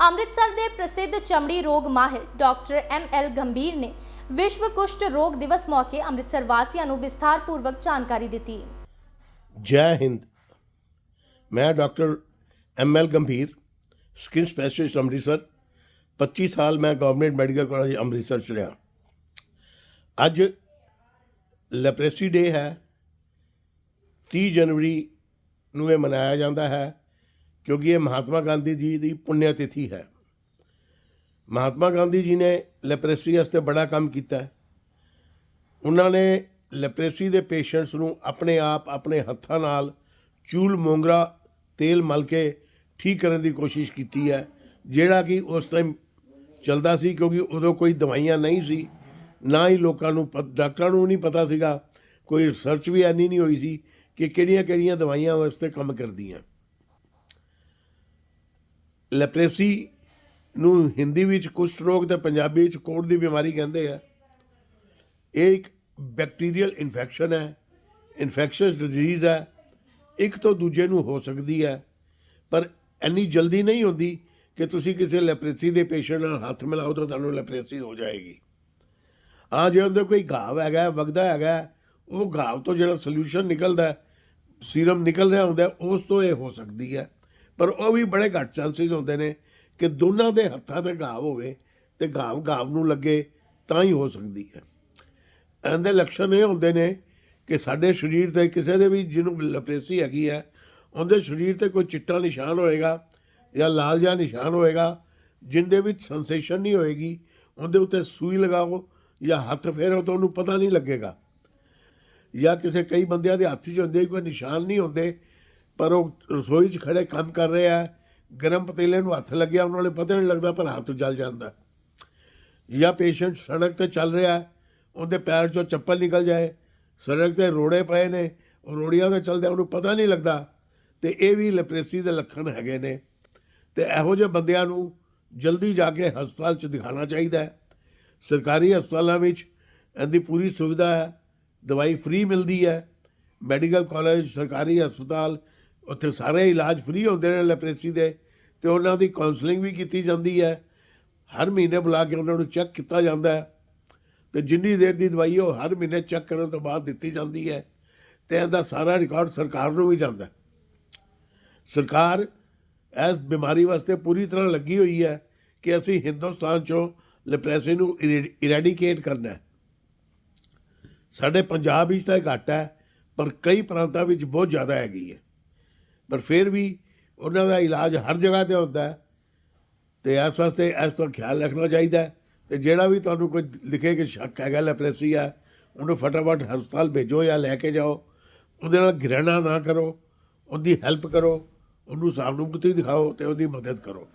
ਅੰਮ੍ਰਿਤਸਰ ਦੇ ਪ੍ਰਸਿੱਧ ਚਮੜੀ ਰੋਗ ਮਾਹਿਰ ਡਾਕਟਰ ਐਮ ਐਲ ਗੰਭੀਰ ਨੇ ਵਿਸ਼ਵ ਕੁਸ਼ਟ ਰੋਗ ਦਿਵਸ ਮੌਕੇ ਅੰਮ੍ਰਿਤਸਰ ਵਾਸੀਆਂ ਨੂੰ ਵਿਸਥਾਰਪੂਰਵਕ ਜਾਣਕਾਰੀ ਦਿੱਤੀ। ਜੈ ਹਿੰਦ। ਮੈਂ doctor M L Gambhir, skin specialist Amritsar. 25 ਸਾਲ ਮੈਂ ਗਵਰਨਮੈਂਟ ਮੈਡੀਕਲ ਕਾਲਜ ਅੰਮ੍ਰਿਤਸਰ ਚ ਰਿਹਾ। ਅੱਜ ਲੈਪਰੇਸੀ ਡੇ ਹੈ। 30 ਜਨਵਰੀ ਨੂੰ ਇਹ ਮਨਾਇਆ ਜਾਂਦਾ ਹੈ। ਕਿਉਂਕਿ ਇਹ ਮਹਾਤਮਾ ਗਾਂਧੀ ਜੀ ਦੀ ਪੁੰਨਿਆ ਤਿਥੀ ਹੈ। ਮਹਾਤਮਾ ਗਾਂਧੀ ਜੀ ਨੇ ਲੈਪਰੇਸੀ ਵਾਸਤੇ ਬੜਾ ਕੰਮ ਕੀਤਾ ਹੈ। ਉਹਨਾਂ ਨੇ ਲੈਪਰੇਸੀ ਦੇ ਪੇਸ਼ੈਂਟਸ ਨੂੰ ਆਪਣੇ ਆਪ, ਆਪਣੇ ਹੱਥਾਂ ਨਾਲ ਚੂਲ, ਮੋਂਗਰਾ, ਤੇਲ ਮਲ ਕੇ ਠੀਕ ਕਰਨ ਦੀ ਕੋਸ਼ਿਸ਼ ਕੀਤੀ ਹੈ। ਜਿਹੜਾ ਕਿ ਉਸ ਟਾਈਮ ਚੱਲਦਾ ਸੀ ਕਿਉਂਕਿ ਉਦੋਂ ਕੋਈ ਦਵਾਈਆਂ ਨਹੀਂ ਸੀ, ਨਾ ਹੀ ਲੋਕਾਂ ਨੂੰ ਪ- ਡਾਕਟਰਾਂ ਨੂੰ ਨਹੀਂ ਪਤਾ ਸੀਗਾ। ਕੋਈ ਰਿਸਰਚ ਵੀ ਐਨੀ ਨਹੀਂ ਹੋਈ ਸੀ ਕਿ ਕਿਹੜੀਆਂ-ਕਿਹੜੀਆਂ ਦਵਾਈਆਂ ਉਸ 'ਤੇ ਕੰਮ ਕਰਦੀਆਂ। ਲੈਪਰੇਸੀ ਨੂੰ ਹਿੰਦੀ ਵਿੱਚ ਕੁਸ਼ਟ ਰੋਗ ਤੇ ਪੰਜਾਬੀ ਵਿੱਚ ਕੋੜ ਦੀ ਬਿਮਾਰੀ ਕਹਿੰਦੇ ਆ। ਇਹ ਇੱਕ ਬੈਕਟੀਰੀਅਲ ਇਨਫੈਕਸ਼ਨ ਹੈ। ਇਨਫੈਕਸ਼ੀਅਸ ਡਿਜ਼ੀਜ਼ ਹੈ। ਇੱਕ ਤੋਂ ਦੂਜੇ ਨੂੰ ਹੋ ਸਕਦੀ ਹੈ। ਪਰ ਇੰਨੀ ਜਲਦੀ ਨਹੀਂ ਹੁੰਦੀ ਕਿ ਤੁਸੀਂ ਕਿਸੇ ਲੈਪਰੇਸੀ ਦੇ ਪੇਸ਼ੈਂਟ ਨਾਲ ਹੱਥ ਮਿਲਾਓ ਤਾਂ ਤੁਹਾਨੂੰ ਲੈਪਰੇਸੀ ਹੋ ਜਾਏਗੀ। ਆ ਜੇ ਉਹਦੇ ਕੋਈ ਘਾਵ ਹੈਗਾ, ਵਗਦਾ ਹੈਗਾ, ਉਹ ਘਾਵ ਤੋਂ ਜਿਹੜਾ ਸੋਲੂਸ਼ਨ ਨਿਕਲਦਾ ਸੀਰਮ ਨਿਕਲ ਰਿਹਾ ਹੁੰਦਾ, ਉਸ ਤੋਂ ਇਹ ਹੋ ਸਕਦੀ ਹੈ। ਪਰ ਉਹ ਵੀ ਬੜੇ ਘੱਟ ਚਾਂਸਸ ਹੁੰਦੇ ਨੇ ਕਿ ਦੋਨਾਂ ਦੇ ਹੱਥਾਂ ਤੇ ਘਾਵ ਹੋਵੇ ਤੇ ਘਾਵ ਘਾਵ ਨੂੰ ਲੱਗੇ ਤਾਂ ਹੀ ਹੋ ਸਕਦੀ ਹੈ। ਇਹਦੇ ਲੱਛਣ ਇਹ ਹੁੰਦੇ ਨੇ ਕਿ ਸਾਡੇ ਸਰੀਰ ਤੇ ਕਿਸੇ ਦੇ ਵੀ ਜਿਹਨੂੰ ਲਪਰੇਸੀ ਹੈਗੀ ਹੈ, ਉਹਦੇ ਸਰੀਰ ਤੇ ਕੋਈ ਚਿੱਟਾ ਨਿਸ਼ਾਨ ਹੋਏਗਾ ਜਾਂ ਲਾਲ ਜਿਹਾ ਨਿਸ਼ਾਨ ਹੋਏਗਾ, ਜਿੰਦੇ ਵਿੱਚ ਸੈਂਸੇਸ਼ਨ ਨਹੀਂ ਹੋਏਗੀ, ਉਹਦੇ ਉੱਤੇ ਸੂਈ ਲਗਾਓ ਜਾਂ ਹੱਥ ਫੇਰੋ ਤਾਂ ਉਹਨੂੰ ਪਤਾ ਨਹੀਂ ਲੱਗੇਗਾ। ਜਾਂ ਕਿਸੇ ਕਈ ਬੰਦਿਆਂ ਦੇ ਹੱਥ 'ਚ ਹੁੰਦੇ ਕੋਈ ਨਿਸ਼ਾਨ ਨਹੀਂ ਹੁੰਦੇ ਪਰ ਉਹ ਰਸੋਈ 'ਚ ਖੜੇ ਕੰਮ ਕਰ ਰਿਹਾ ਆ ਗਰਮ ਪਤੀਲੇ ਨੂੰ ਹੱਥ ਲੱਗਿਆ ਉਹਨਾਂ ਨੂੰ ਪਤਾ ਨਹੀਂ ਲੱਗਦਾ ਪਰ ਹੱਥ ਜਲ ਜਾਂਦਾ। ਜਾਂ ਪੇਸ਼ੈਂਟ ਸੜਕ ਤੇ ਚੱਲ ਰਿਹਾ ਹੈ, ਉਹਦੇ ਪੈਰ 'ਚੋਂ ਚੱਪਲ ਨਿਕਲ ਜਾਏ ਸੜਕ ਤੇ ਰੋੜੇ ਪਏ ਨੇ ਉਹ ਰੋੜੀਆਂ ਤੇ ਚੱਲਦੇ ਉਹਨੂੰ ਪਤਾ ਨਹੀਂ ਲੱਗਦਾ। ਤੇ ਇਹ ਵੀ ਲੈਪਰੇਸੀ ਦੇ ਲੱਛਣ ਹੈਗੇ ਨੇ। ਤੇ ਇਹੋ ਜਿਹੇ ਬੰਦਿਆਂ ਨੂੰ ਜਲਦੀ ਜਾ ਕੇ ਹਸਪਤਾਲ 'ਚ ਦਿਖਾਉਣਾ ਚਾਹੀਦਾ ਹੈ। ਸਰਕਾਰੀ ਹਸਪਤਾਲਾਂ ਵਿੱਚ ਇਹਦੀ ਪੂਰੀ ਸੁਵਿਧਾ ਹੈ ਦਵਾਈ ਫ੍ਰੀ ਮਿਲਦੀ ਹੈ। ਮੈਡੀਕਲ ਕਾਲਜ ਸਰਕਾਰੀ ਹਸਪਤਾਲ ਉੱਥੇ ਸਾਰੇ ਇਲਾਜ ਫ੍ਰੀ ਹੁੰਦੇ ਨੇ ਲੈਪਰੇਸੀ ਦੇ, ਤੇ ਉਹਨਾਂ ਦੀ ਕਾਉਂਸਲਿੰਗ ਵੀ ਕੀਤੀ ਜਾਂਦੀ ਹੈ। ਹਰ ਮਹੀਨੇ ਬੁਲਾ ਕੇ ਉਹਨਾਂ ਨੂੰ ਚੈੱਕ ਕੀਤਾ ਜਾਂਦਾ ਹੈ। ਤੇ ਜਿੰਨੀ ਦੇਰ ਦੀ ਦਵਾਈ ਉਹ ਹਰ ਮਹੀਨੇ ਚੈੱਕ ਕਰਨ ਤੋਂ ਬਾਅਦ ਦਿੱਤੀ ਜਾਂਦੀ ਹੈ। ਤੇ ਇਹਦਾ ਸਾਰਾ ਰਿਕਾਰਡ ਸਰਕਾਰ ਨੂੰ ਵੀ ਜਾਂਦਾ ਸਰਕਾਰ ਇਸ ਬਿਮਾਰੀ ਵਾਸਤੇ ਪੂਰੀ ਤਰ੍ਹਾਂ ਲੱਗੀ ਹੋਈ ਹੈ ਕਿ ਅਸੀਂ ਹਿੰਦੁਸਤਾਨ ਚੋਂ ਲੈਪਰੇਸੀ ਨੂੰ ਇਰੈਡੀਕੇਟ ਕਰਨਾ ਹੈ। ਸਾਡੇ ਪੰਜਾਬ ਵਿੱਚ ਤਾਂ ਘੱਟ ਹੈ, ਪਰ ਕਈ ਪ੍ਰਾਂਤਾਂ ਵਿੱਚ ਬਹੁਤ ਜ਼ਿਆਦਾ ਹੈਗੀ ਹੈ। ਪਰ ਫਿਰ ਵੀ ਉਹਨਾਂ ਦਾ ਇਲਾਜ ਹਰ ਜਗ੍ਹਾ ਤੇ ਹੁੰਦਾ ਹੈ ਤੇ ਇਸ ਵਾਸਤੇ ਇਸ ਤੋਂ ਖਿਆਲ ਰੱਖਣਾ ਚਾਹੀਦਾ ਹੈ ਤੇ ਜਿਹੜਾ ਵੀ ਤੁਹਾਨੂੰ ਕੋਈ ਲਿਖੇ ਕਿ ਸ਼ੱਕ ਹੈਗਾ ਲੈਪਰੇਸੀ ਆ, ਉਹਨੂੰ ਫਟਾਫਟ ਹਸਪਤਾਲ ਭੇਜੋ ਜਾਂ ਲੈ ਕੇ ਜਾਓ। ਉਹਦੇ ਨਾਲ ਘਿਰਣਾ ਨਾ ਕਰੋ, ਉਹਦੀ ਹੈਲਪ ਕਰੋ, ਉਹਨੂੰ ਸਹਾਨੁਭੂਤੀ ਦਿਖਾਓ ਤੇ ਉਹਦੀ ਮਦਦ ਕਰੋ।